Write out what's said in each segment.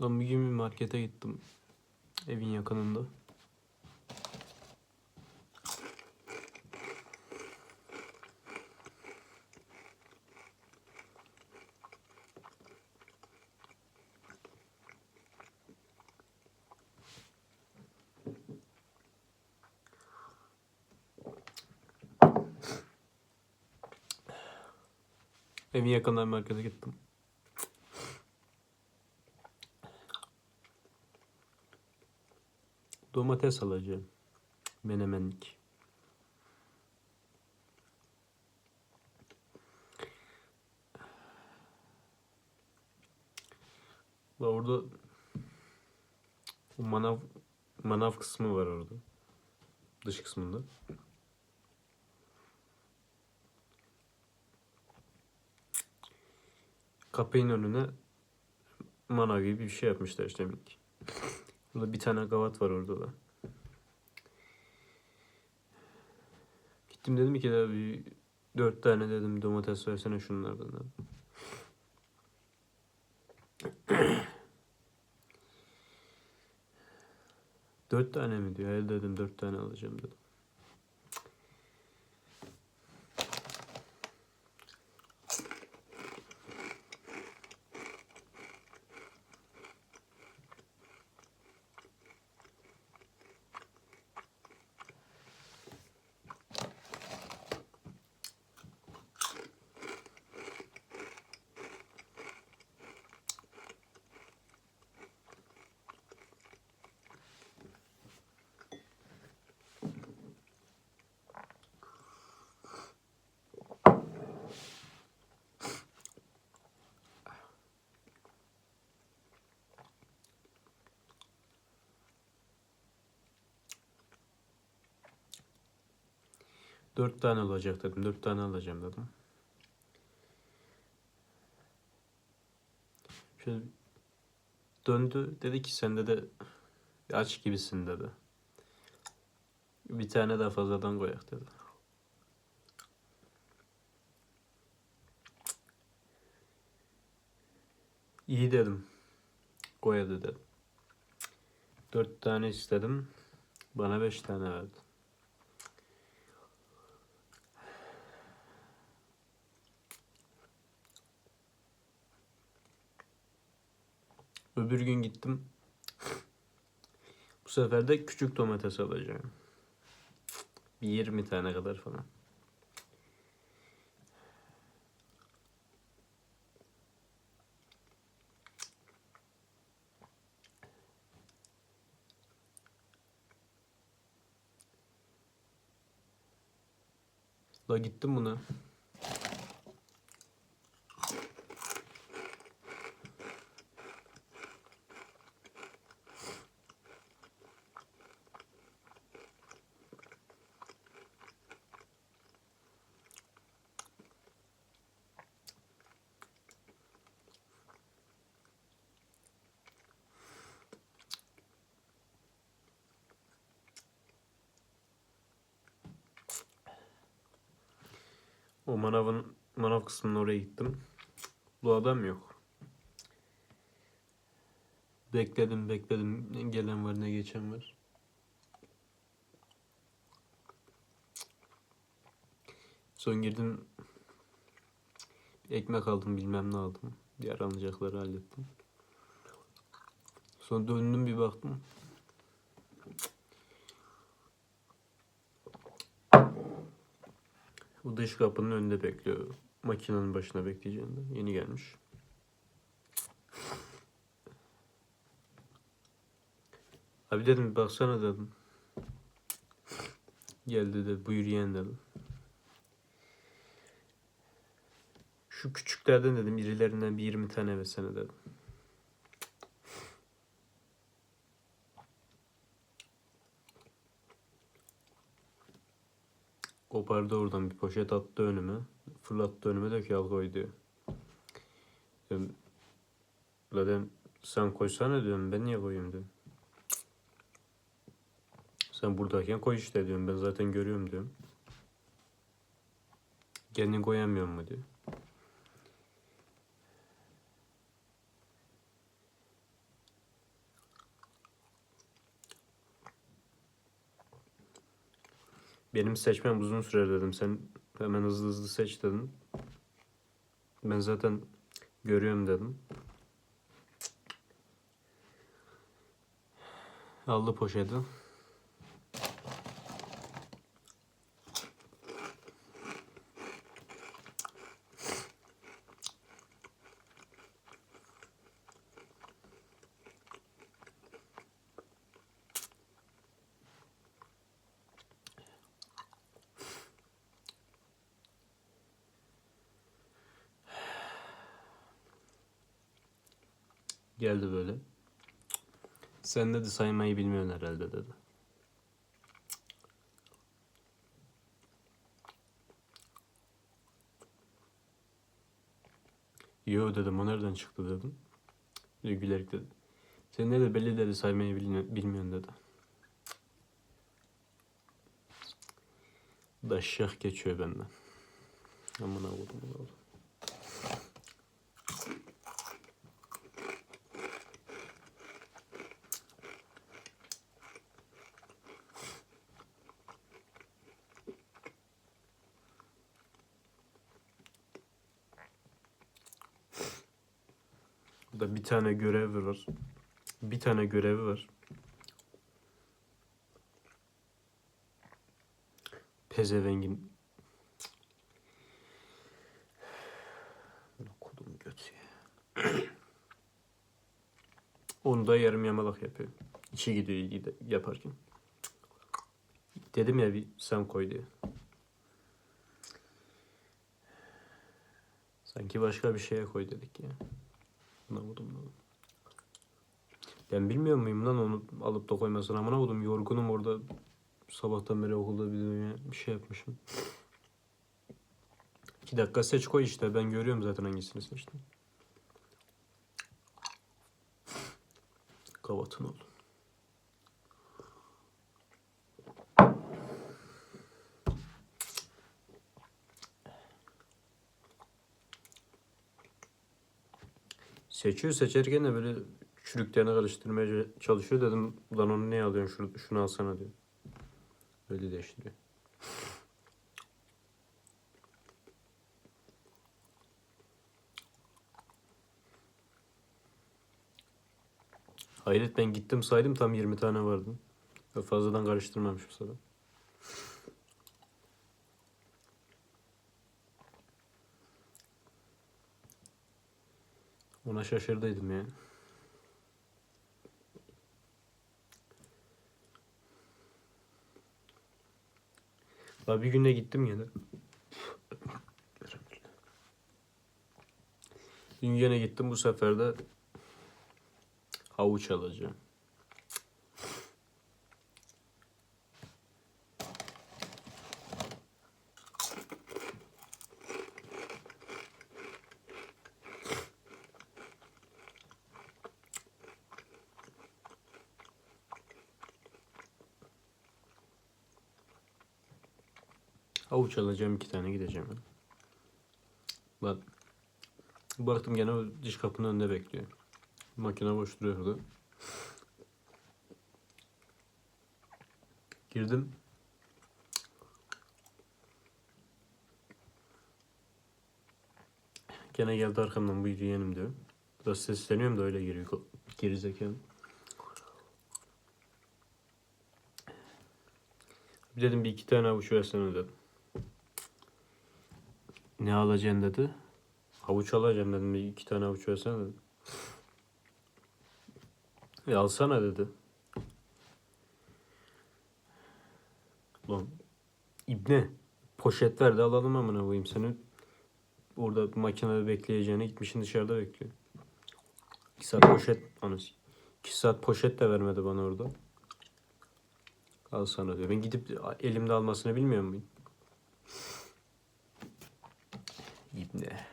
Lan bir gün bir markete gittim. Evin yakınında. Evin yakınında bir markete gittim. Domates alacağım. Menemenlik. La orada manav manav kısmı var orada. Dış kısmında. Kapının önüne manav gibi bir şey yapmışlar işte. Burada bir tane gavat var orada da. Gittim dedim ki bir dört tane dedim domates versene şunlardan dedim. dört tane mi diyor? Hayır dedim dört tane alacağım dedim. Dört tane olacak dedim. Dört tane alacağım dedim. Şöyle döndü. Dedi ki sende de aç gibisin dedi. Bir tane daha fazladan koyak dedi. İyi dedim. Koyadı dedim. Dört tane istedim. Bana beş tane verdi. Öbür gün gittim. Bu sefer de küçük domates alacağım. Bir 20 tane kadar falan. La gittim buna. O manavın manav kısmının oraya gittim. Bu adam yok. Bekledim bekledim. Ne gelen var ne geçen var. Son girdim. Ekmek aldım bilmem ne aldım. Diğer alınacakları hallettim. Sonra döndüm bir baktım. Bu dış kapının önünde bekliyor. Makinenin başına bekleyeceğinde. Yeni gelmiş. Abi dedim baksana dedim. Geldi de buyur yiyen dedim. Şu küçüklerden dedim irilerinden bir 20 tane versene dedim. Kopardı oradan bir poşet attı önüme. Fırlattı önüme de ki al koy diyor. Dedim, la dedim, sen koysana diyorum ben niye koyayım diyorum. Sen buradayken koy işte diyorum ben zaten görüyorum diyorum. Kendin koyamıyor mu diyor. Benim seçmem uzun sürer dedim. Sen hemen hızlı hızlı seç dedin. Ben zaten görüyorum dedim. Aldı poşeti. Geldi böyle. Sen dedi saymayı bilmiyorsun herhalde dedi. Yo dedim o nereden çıktı dedim. Gülerek dedi. Sen ne de belli dedi saymayı bilmi- bilmiyorsun dedi. Da şah geçiyor benden. Amına koydum oğlum. Burada bir tane görev var. Bir tane görevi var. Pezevengin Kodum götü. Onu da yarım yamalak yapıyor. İçi gidiyor de- yaparken. Dedim ya bir sen koy diye. Sanki başka bir şeye koy dedik ya. Buna vurdum lan. Ben bilmiyor muyum lan onu alıp da koymasın amına koydum yorgunum orada sabahtan beri okulda bir bir şey yapmışım. İki dakika seç koy işte ben görüyorum zaten hangisini seçtim. Kavatın oldu. Seçiyor seçerken de böyle çürüklerini karıştırmaya çalışıyor dedim. Ulan onu ne alıyorsun şunu, şunu alsana diyor. Öyle değiştiriyor. Hayret ben gittim saydım tam 20 tane vardı. Fazladan karıştırmamışım sana. Ona şaşırdıydım ya. Daha bir günde gittim yine. Dün yine gittim bu sefer de havuç alacağım. Havuç alacağım iki tane gideceğim. ben. Lan baktım gene diş kapının önünde bekliyor. Makine boş duruyordu. Girdim. Gene geldi arkamdan buyur yeğenim diyor. Biraz sesleniyorum da öyle giriyor. Gerizekalı. Bir dedim bir iki tane havuç versene dedim. Ne alacaksın dedi. Havuç alacağım dedim. Bir iki tane havuç versene dedim. E alsana dedi. Ulan İbne poşet ver de alalım amına koyayım seni. Orada makinede bekleyeceğine gitmişin dışarıda bekliyor. İki saat poşet anası. İki saat poşet de vermedi bana orada. Al sana diyor. Ben gidip elimde almasını bilmiyor muyum? İbne.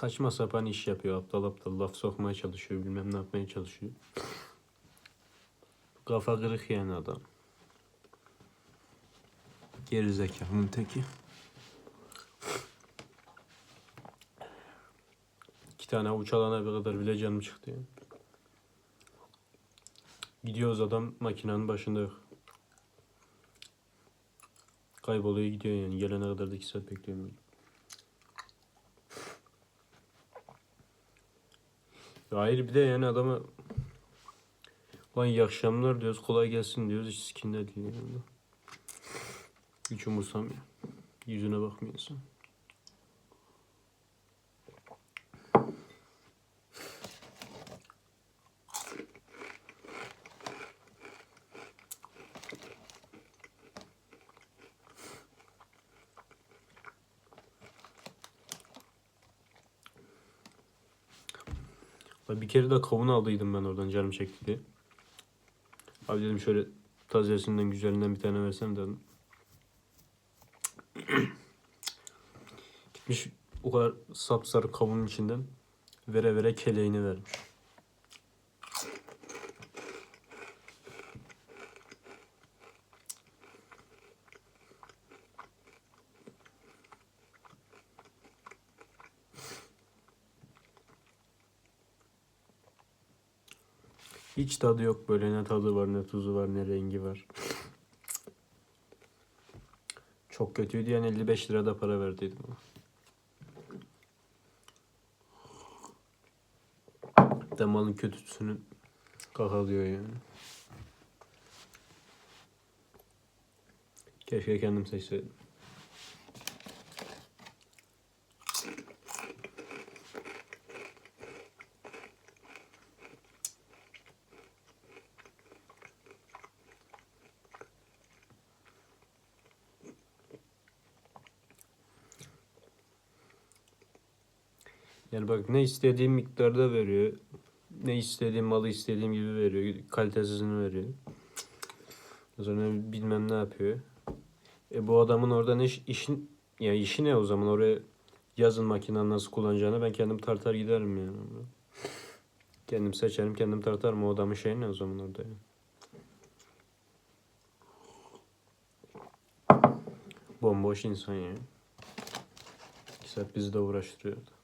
Saçma sapan iş yapıyor. Aptal aptal laf sokmaya çalışıyor. Bilmem ne yapmaya çalışıyor. Kafa kırık yani adam. Geri zekalının teki. İki tane avuç alana bir kadar bile canım çıktı ya. Gidiyoruz adam makinenin başında yok. Kayboluyor gidiyor yani. Gelene kadar da iki saat bekliyorum. ben. Ya hayır bir de yani adama Lan iyi akşamlar diyoruz kolay gelsin diyoruz hiç sikinde değil yani. Hiç umursamıyor. Yüzüne bakmıyorsun. Bir kere de kavun aldıydım ben oradan canım çekti diye. Abi dedim şöyle tazesinden güzelinden bir tane versem dedim. Gitmiş o kadar sapsarı kavunun içinden vere vere keleğini vermiş. Hiç tadı yok böyle ne tadı var ne tuzu var ne rengi var. Çok kötüydü yani 55 lira da para verdiydim. De malın kötüsünü kakalıyor yani. Keşke kendim seçseydim. Bak ne istediğim miktarda veriyor. Ne istediğim malı istediğim gibi veriyor. Kalitesizini veriyor. Sonra bilmem ne yapıyor. E bu adamın orada ne iş- işin ya işi ne o zaman oraya yazın makinenin nasıl kullanacağını ben kendim tartar giderim yani. Kendim seçerim kendim tartarım o adamın şeyi ne o zaman orada yani. Bomboş insan ya. İki saat bizi de uğraştırıyordu.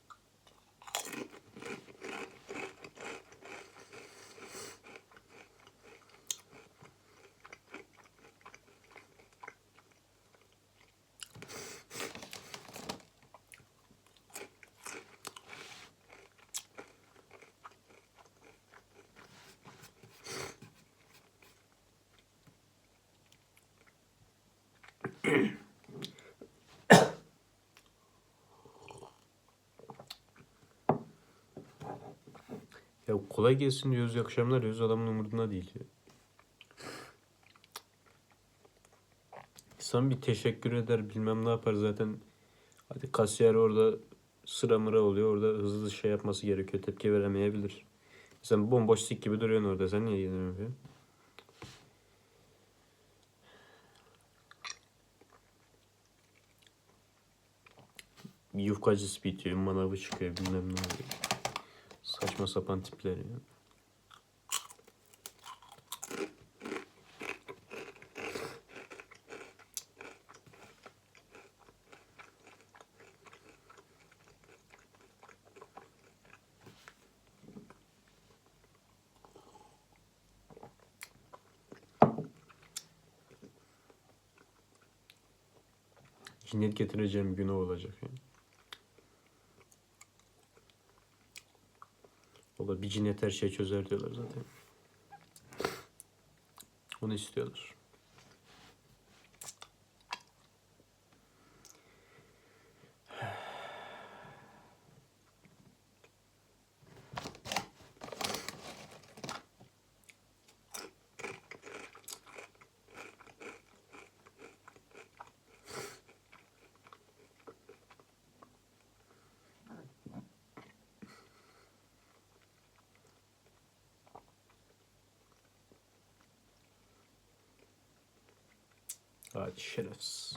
Ya kolay gelsin diyoruz, iyi akşamlar diyoruz. Adamın umurunda değil. İnsan bir teşekkür eder, bilmem ne yapar zaten. Hadi kasiyer orada sıra mıra oluyor. Orada hızlı şey yapması gerekiyor. Tepki veremeyebilir. Sen bomboş sik gibi duruyorsun orada. Sen niye yedin öyle? Yufkacısı bitiyor, manavı çıkıyor, bilmem ne oluyor. Saçma sapan tipler ya. Cinnet getireceğim bir gün o olacak yani. Da bir cinnet her şeyi çözer diyorlar zaten. Onu istiyorlar. Hadi şerefsiz.